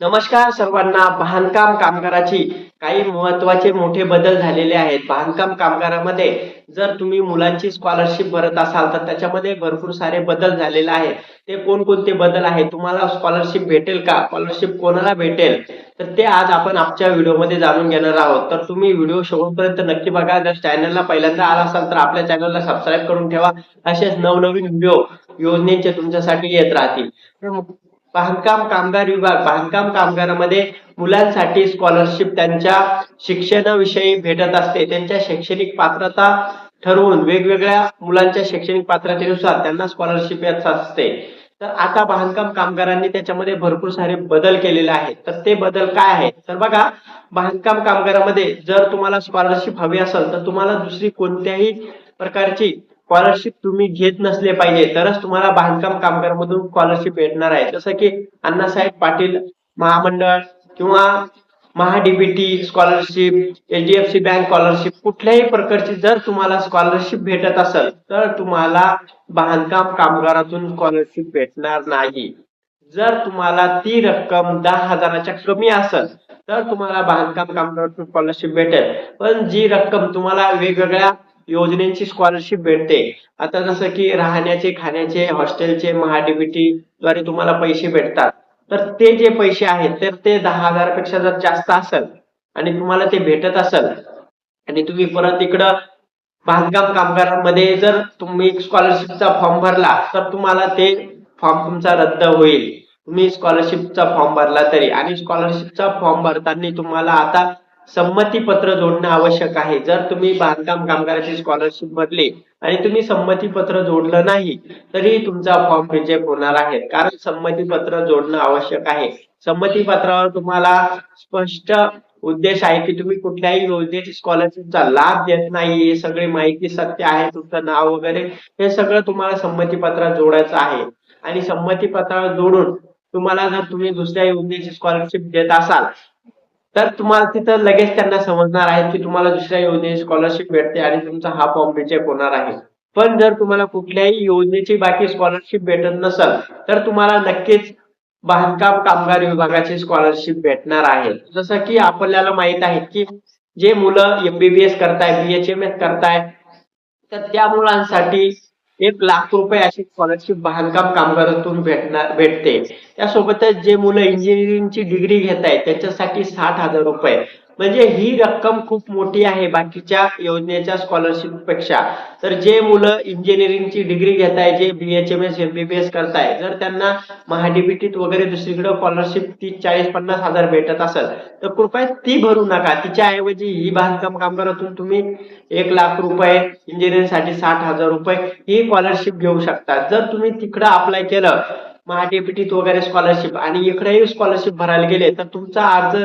नमस्कार सर्वांना. बांधकाम कामगाराची काही महत्त्वाचे मोठे बदल झालेले आहेत. बांधकाम कामगारामध्ये जर तुम्ही मुलांची स्कॉलरशिप भरत असाल तर त्याच्यामध्ये भरपूर सारे बदल झालेले आहेत. ते कोणकोणते बदल आहेत? तुम्हाला स्कॉलरशिप भेटेल का? स्कॉलरशिप कोणाला भेटेल? तर ते आज आपण आजच्या व्हिडिओमध्ये जाणून घेणार आहोत. तर तुम्ही व्हिडिओ शेवटपर्यंत नक्की बघा. जर चॅनलला पहिल्यांदा आला असाल तर आपल्या चॅनलला सबस्क्राईब करून ठेवा. असेच नवनवीन व्हिडिओ योजनेचे तुमच्यासाठी येत राहतील. बांधकाम कामगार विभाग बांधकाम कामगारामध्ये मुलांसाठी स्कॉलरशिप त्यांच्या शिक्षणाविषयी भेटत असते. त्यांच्या शैक्षणिक पात्रता ठरवून वेगवेगळ्या मुलांच्या शैक्षणिक पात्रतेनुसार त्यांना स्कॉलरशिप येत असते. तर आता बांधकाम कामगारांनी त्याच्यामध्ये भरपूर सारे बदल केलेले आहेत. तर ते बदल काय आहेत? तर बघा बांधकाम कामगारामध्ये जर तुम्हाला स्कॉलरशिप हवी असेल तर तुम्हाला दुसरी कोणत्याही प्रकारची स्कॉलरशिप तुम्ही घेत नसले पाहिजे तरच तुम्हाला बांधकाम कामगारमधून स्कॉलरशिप भेटणार आहे. जसं की अण्णासाहेब पाटील महामंडळ किंवा MahaDBT scholarship HDFC bank scholarship कुठल्याही प्रकारची जर तुम्हाला स्कॉलरशिप भेटत असेल तर तुम्हाला बांधकाम कामगारातून स्कॉलरशिप भेटणार नाही. जर तुम्हाला ती रक्कम दहा हजाराच्या कमी असेल तर तुम्हाला बांधकाम कामगारातून स्कॉलरशिप भेटेल. पण जी रक्कम तुम्हाला वेगवेगळ्या योजनेची स्कॉलरशिप भेटते. आता जसं की राहण्याचे खाण्याचे हॉस्टेलचे महाडीबीटी द्वारे तुम्हाला पैसे भेटतात. तर ते जे पैसे आहेत तर ते दहा हजारापेक्षा जर जास्त असेल आणि तुम्हाला ते भेटत असेल आणि तुम्ही परत इकडं बांधकाम कामगारांमध्ये जर तुम्ही स्कॉलरशिपचा फॉर्म भरला तर तुम्हाला ते फॉर्म तुमचा रद्द होईल. तुम्ही स्कॉलरशिपचा फॉर्म भरला तरी. आणि स्कॉलरशिपचा फॉर्म भरताना तुम्हाला आता संमती पत्र जोडणं आवश्यक आहे. जर तुम्ही बांधकाम कामगाराची स्कॉलरशिप भरली आणि तुम्ही संमती पत्र जोडलं नाही तरी तुमचा फॉर्म रिजेक्ट होणार आहे. कारण संमती पत्र जोडणं आवश्यक आहे. संमती पत्रावर तुम्हाला स्पष्ट उद्देश आहे की तुम्ही कुठल्याही योजनेची स्कॉलरशिपचा लाभ देत नाही. हे सगळी माहिती सत्य आहे. तुमचं नाव वगैरे हे सगळं तुम्हाला संमती पत्रात जोडायचं आहे. आणि संमती पत्रावर जोडून तुम्हाला जर तुम्ही दुसऱ्या योजनेची स्कॉलरशिप देत असाल तर तुम्हाला तिथं लगेच त्यांना समजणार आहे की तुम्हाला दुसऱ्या योजनेची स्कॉलरशिप भेटते आणि तुमचा हा फॉर्म रिजेक्ट होणार आहे. पण जर तुम्हाला कुठल्याही योजनेची बाकी स्कॉलरशिप भेटत नसेल तर तुम्हाला नक्कीच बांधकाम कामगार विभागाची स्कॉलरशिप भेटणार आहे. जसं की आपल्याला माहीत आहे की जे मुलं एमबीबीएस करताय बीएचएमएस करताय तर त्या मुलांसाठी एक लाख रुपये अशी स्कॉलरशिप बांधकाम कामगारातून भेटणार भेटते. त्यासोबतच जे मुलं इंजिनिअरिंगची डिग्री घेत आहेत त्याच्यासाठी साठ हजार रुपये. म्हणजे ही रक्कम खूप मोठी आहे बाकीच्या योजनेच्या स्कॉलरशिपपेक्षा. तर जे मुलं इंजिनिअरिंगची डिग्री घेत आहे जे बीएचएमएस एमबीबीएस करताय जर त्यांना महाडीबीटीत वगैरे दुसरीकडे स्कॉलरशिप तीस चाळीस पन्नास हजार भेटत असेल तर कृपया ती भरू नका. तिच्या ऐवजी ही बांधकाम कामगारातून तुम्ही एक लाख रुपये इंजिनिअरिंगसाठी साठ हजार रुपये ही स्कॉलरशिप घेऊ शकता. जर तुम्ही तिकडं अप्लाय केलं महाडीबीटीत वगैरे स्कॉलरशिप आणि इकडेही स्कॉलरशिप भरायला गेले तर तुमचा अर्ज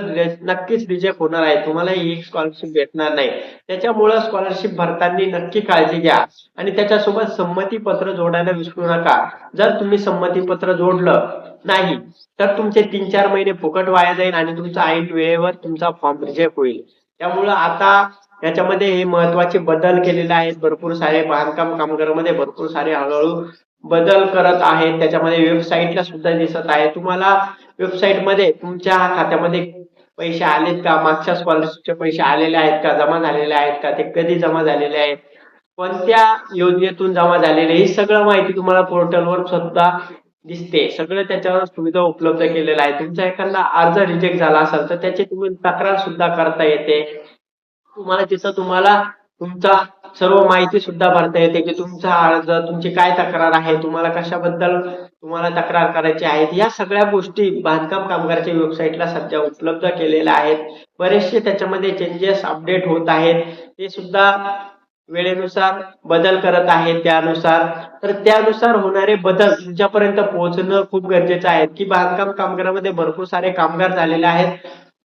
नक्कीच रिजेक्ट होणार आहे. तुम्हाला ही स्कॉलरशिप भेटणार नाही. त्याच्यामुळं स्कॉलरशिप भरताना नक्की काळजी घ्या. आणि त्याच्यासोबत संमती पत्र जोडायला विसरू नका. जर तुम्ही संमती पत्र जोडलं नाही तर तुमचे तीन चार महिने फुकट वाया जाईल आणि तुमचा ऐन वेळेवर तुमचा फॉर्म रिजेक्ट होईल. त्यामुळं आता याच्यामध्ये हे महत्त्वाचे बदल केलेले आहेत. भरपूर सारे बांधकाम कामगारामध्ये भरपूर सारे हळूहळू बदल करत आहेत त्याच्यामध्ये वेबसाईटला सुद्धा दिसत आहे. तुम्हाला वेबसाईटमध्ये तुमच्या खात्यामध्ये पैसे आलेत का? मागच्या स्कॉलरशिपचे पैसे आलेले आहेत का? जमा झालेले आहेत का? ते कधी जमा झालेले आहेत कोणत्या योजनेतून जमा झालेले? ही सगळं माहिती तुम्हाला पोर्टलवर सुद्धा दिसते. सगळं त्याच्यावर सुविधा उपलब्ध केलेल्या आहे तुमचा एखादा अर्ज रिजेक्ट झाला असेल तर त्याची तुम्ही तक्रार सुद्धा करता येते. तुम्हाला तिथं तुम्हाला तुमचा सर्व माहिती सुद्धा भरता येते की तुमचा अर्ज तुमची काय तक्रार आहे तुम्हाला कशाबद्दल तुम्हाला तक्रार करायची आहे? या सगळ्या गोष्टी बांधकाम कामगारच्या वेबसाईटला सध्या उपलब्ध केलेल्या आहेत. बरेचसे त्याच्यामध्ये चेंजेस अपडेट होत आहेत. ते सुद्धा वेळेनुसार बदल करत आहेत त्यानुसार. तर त्यानुसार होणारे बदल तुमच्यापर्यंत पोहोचणं खूप गरजेचं आहे. की बांधकाम कामगारामध्ये भरपूर सारे कामगार झालेले आहेत.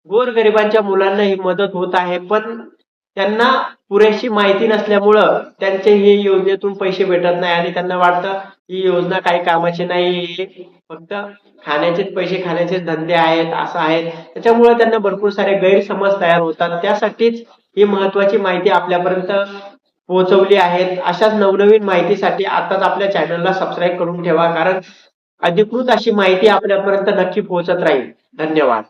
गोरगरिबांच्या मुलांना ही मदत होत आहे. पण त्यांना पुरेशी माहिती नसल्यामुळं त्यांचे हे योजनेतून पैसे भेटत नाही आणि त्यांना वाटतं ही योजना काही कामाची नाही फक्त खाण्याचेच पैसे खाण्याचे धंदे आहेत असं आहेत. त्याच्यामुळे त्यांना भरपूर सारे गैरसमज तयार होतात. त्यासाठीच ही महत्वाची माहिती आपल्यापर्यंत पोहोचवली आहेत. अशाच नवनवीन माहितीसाठी आताच आपल्या चॅनलला सबस्क्राईब करून ठेवा कारण अधिकृत अशी माहिती आपल्यापर्यंत नक्की पोहोचत राहील. धन्यवाद.